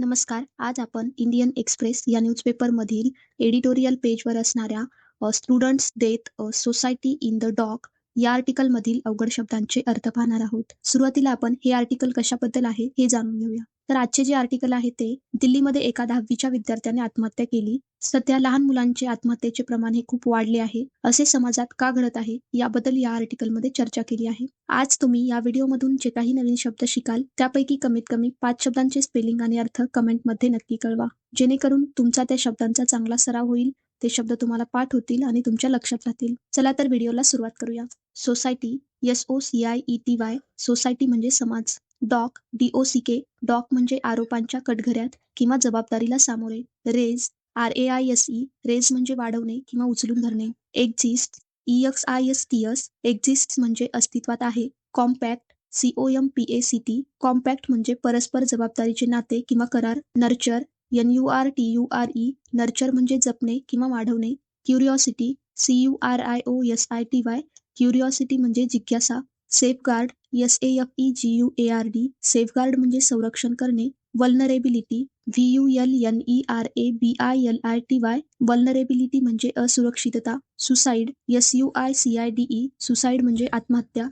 नमस्कार. आज आपण इंडियन एक्सप्रेस या न्यूजपेपरमधील एडिटोरियल पेजवर असणाऱ्या students death society in the dock या आर्टिकलमधील अवघड शब्दांचे अर्थ पाहणार आहोत. सुरुवातीला आपण हे आर्टिकल कशाबद्दल आहे हे जाणून घेऊया. तर आजचे जे आर्टिकल आहे ते दिल्लीमध्ये एका दहावीच्या विद्यार्थ्याने आत्महत्या केली. सध्या लहान मुलांचे आत्महत्येचे प्रमाण हे खूप वाढले आहे. असे समाजात का घडत आहे याबद्दल या आर्टिकलमध्ये चर्चा केली आहे. आज तुम्ही या व्हिडिओमधून जे काही नवीन शब्द शिकाल त्यापैकी कमीत कमी पाच शब्दांचे स्पेलिंग आणि अर्थ कमेंटमध्ये नक्की कळवा. जेणेकरून तुमचा त्या शब्दांचा चांगला सराव होईल. ते शब्द तुम्हाला पाठ होतील आणि तुमच्या लक्षात राहतील. चला तर व्हिडिओला सुरुवात करूया. Society S O C I E T Y society म्हणजे समाज. Dock D O C K dock म्हणजे आरोपांच्या कटघऱ्यात किंवा जबाबदारीला सामोरे. Raise R A I S E raise म्हणजे वाढवणे किंवा उचलून धरणे. Exist E X I S T S exist म्हणजे अस्तित्वात आहे. Compact C O M P A C T compact म्हणजे परस्पर जबाबदारीचे नाते किंवा करार. Nurture N U R T U R E nurture म्हणजे जपणे किंवा वाढवणे. Curiosity C U R I O S I T Y curiosity म्हणजे जिज्ञासा. Safeguard S A F E G U A R D safeguard म्हणजे संरक्षण करणे. Vulnerability V U L N E R A B I L I T Y vulnerability म्हणजे असुरक्षितता. Suicide S U I C I D E suicide म्हणजे आत्महत्या.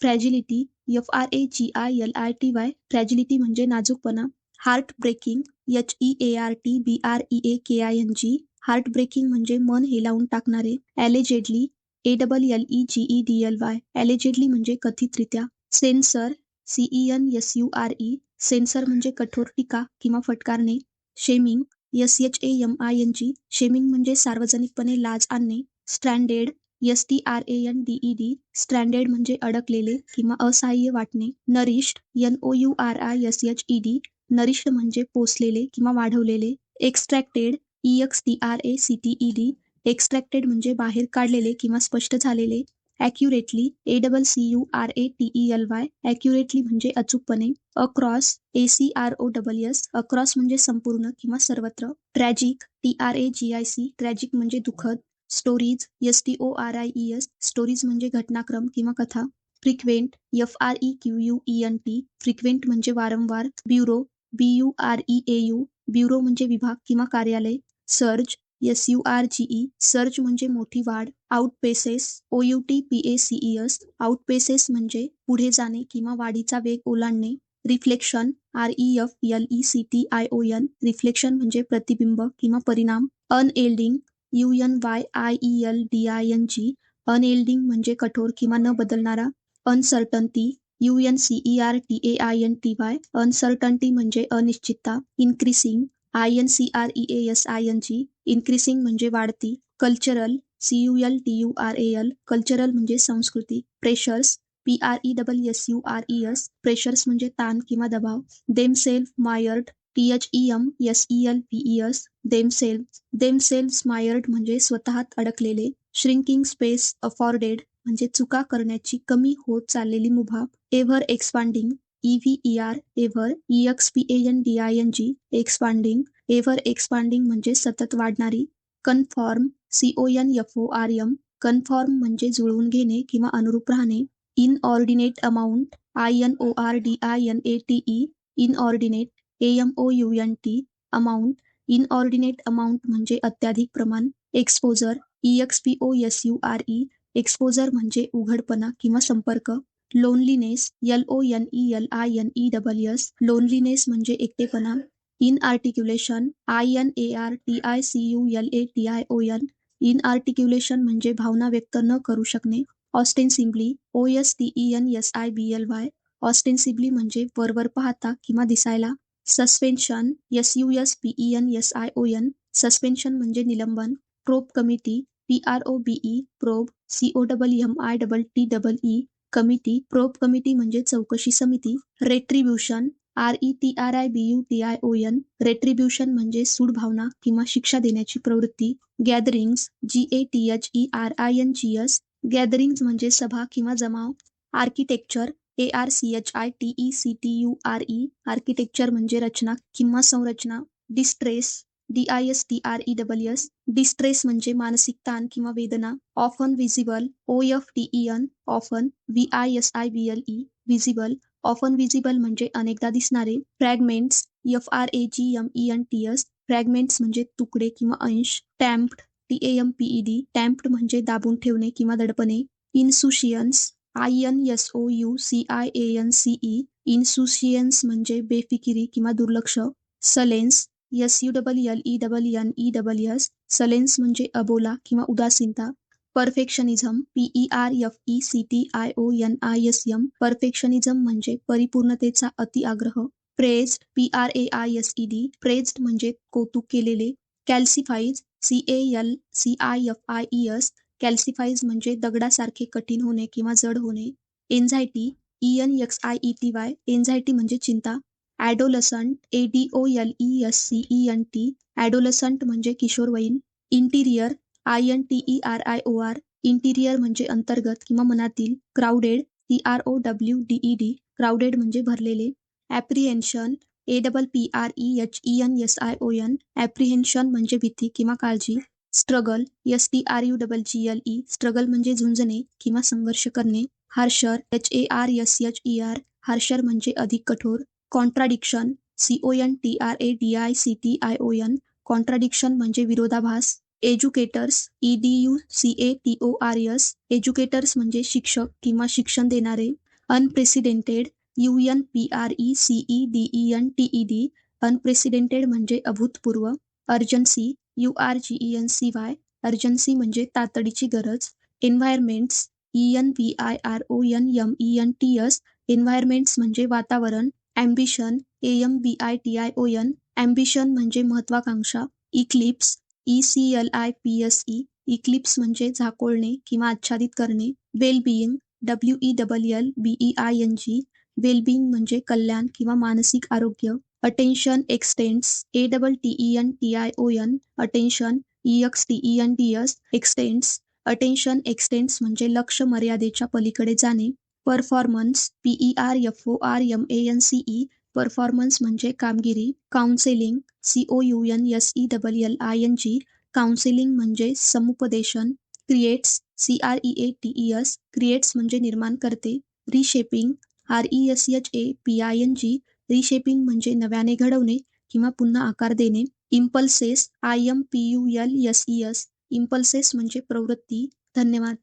Fragility F R A G I L I T Y fragility म्हणजे नाजूकपणा. Heart breaking H E A R T B R E A K I N G heart breaking म्हणजे मन हेलावून टाकणारे. Allegedly A double L E G E D L Y allegedly म्हणजे कथितरित्या. Censure C E N S U R E censure म्हणजे कठोर टीका किंवा फटकारणे. Shaming S H A M I N G shaming म्हणजे सार्वजनिकपणे लाज आणणे. Stranded S T R A N D E D stranded म्हणजे अडकलेले किंवा असहाय्य वाटणे. Nourished N O U R I S H E D nourished म्हणजे पोसलेले किंवा वाढवलेले. Extracted E X T R A C T E D extracted म्हणजे बाहेर काढलेले किंवा स्पष्ट झालेले. Accurately A double C U R A T E L Y accurately म्हणजे अचूकपणे. Across A C R O double S across म्हणजे संपूर्ण किंवा सर्वत्र. Tragic T R A G I C tragic म्हणजे दुःखद. Stories S T O R I E S stories म्हणजे घटनाक्रम किंवा कथा. Frequent F R E Q U E N T frequent म्हणजे वारंवार. Bureau B U R E A U bureau म्हणजे विभाग किंवा कार्यालय. Surge S U R G E surge म्हणजे मोठी वाढ. Outpaces O U T P A C E S outpaces म्हणजे पुढे जाणे किंवा वाढीचा वेग ओलांडणे. Reflection R E F L E C T I O N reflection म्हणजे प्रतिबिंब किंवा परिणाम. Unyielding U N Y I E L D I N G unyielding म्हणजे कठोर किंवा न बदलणारा. Uncertainty U N C E R T A I N T Y uncertainty म्हणजे अनिश्चितता. Increasing I N C R E A S I N G increasing म्हणजे वाढती. Cultural C U L T U R A L cultural म्हणजे संस्कृती. Pressures P R E double S U R E S pressures म्हणजे ताण किंवा दबाव. Themself mired T H E M S E L V E S themself themselves mired म्हणजे स्वतःत अडकलेले. Shrinking space अफॉर्डेड म्हणजे चुका करण्याची कमी होत चाललेली मुभा. Ever expanding E V E R ever E X P N D I N G expanding ever expanding म्हणजे सतत वाढणारी. Conform C O N F O R M conform म्हणजे जुळवून घेणे किंवा अनुरूप राहणे. Inordinate amount I N O R D I N A T E inordinate A M O U N T amount inordinate amount म्हणजे अत्याधिक प्रमाण. Exposure E X P O S U R E exposure म्हणजे उघडपणा किंवा संपर्क. Loneliness L O N E L I N E double S loneliness म्हणजे एकटेपणा. Inarticulation I N A R T I C U L A T I O N inarticulation म्हणजे भावना व्यक्त न करू शकणे. Ostensibly O S T E N S I B L Y ostensibly म्हणजे वरवर पाहता किंवा दिसायला. Suspension S U S P E N S I O N suspension म्हणजे निलंबन. Probe committee P R O B E probe C O double M I double T double E committee probe committee म्हणजे चौकशी समिती. Retribution R E T R I B U T I O N retribution म्हणजे सूडभावना किंवा शिक्षा देण्याची प्रवृत्ती. Gatherings G A T H E R I N G S gatherings म्हणजे सभा किंवा जमाव. Architecture A R C H I T E C T U R E architecture म्हणजे रचना किंवा संरचना. Distress D I S T R E double S distress म्हणजे मानसिक ताण किंवा वेदना. Often visible O F T E N often V I S I B L E visible often visible म्हणजे अनेकदा दिसणारे. Fragments F R A G M E N T S fragments म्हणजे तुकडे किंवा अंश tamped T A M P E D tamped म्हणजे दाबून ठेवणे किंवा दडपणे insouciance I N S O U C I A N C E insouciance म्हणजे बेफिकिरी किंवा दुर्लक्ष sullenness S U double L E double N E double S sullenness म्हणजे अबोला किंवा उदासीनता perfectionism P E R F E C T I O N I S M perfectionism म्हणजे परिपूर्णतेचा अति आग्रह praised P R A I S E D praised म्हणजे कौतुक केलेले calcifies C A L C I F I E S calcifies म्हणजे दगडासारखे कठीण होणे किंवा जड होणे anxiety E N X I E T Y anxiety म्हणजे चिंता adolescent A D O L E S C E N T adolescent म्हणजे किशोरवयीन interior I N T E R I O R interior म्हणजे अंतर्गत किंवा मनातील crowded C R O W D E D crowded म्हणजे भरलेले apprehension A double P R E H E N S I O N apprehension म्हणजे भीती किंवा काळजी struggle S T R U double G L E struggle म्हणजे झुंजणे किंवा संघर्ष करणे harsher H A R S H E R harsher म्हणजे अधिक कठोर contradiction C O N T R A D I C T I O N contradiction म्हणजे विरोधाभास educators E D U C A T O R S educators म्हणजे शिक्षक किंवा शिक्षण देणारे unprecedented U N P R E C E D E N T E D unprecedented म्हणजे अभूतपूर्व urgency U R G E N C Y urgency म्हणजे तातडीची गरज environments E N V I R O N M E N T S environments म्हणजे वातावरण ambition A M B I T I O N ambition म्हणजे महत्वाकांक्षा eclipse E C L I P S E eclipse म्हणजे झाकोळणे किंवा आच्छादित करणे. Wellbeing W E double L B E I N G wellbeing म्हणजे कल्याण किंवा मानसिक आरोग्य. Attention extends A double T E N T I O N attention E X T E N D S extends attention extends म्हणजे लक्ष मर्यादेच्या पलीकडे जाणे. Performance P E R F O R M A N C E performance म्हणजे कामगिरी counselling C O U N S E double L I N G counselling म्हणजे समुपदेशन creates C R E A T E S creates म्हणजे निर्माण करते reshaping R E S H A P I N G reshaping म्हणजे नव्याने घडवणे किंवा पुन्हा आकार देणे impulses I M P U L S E S impulses म्हणजे प्रवृत्ती, धन्यवाद.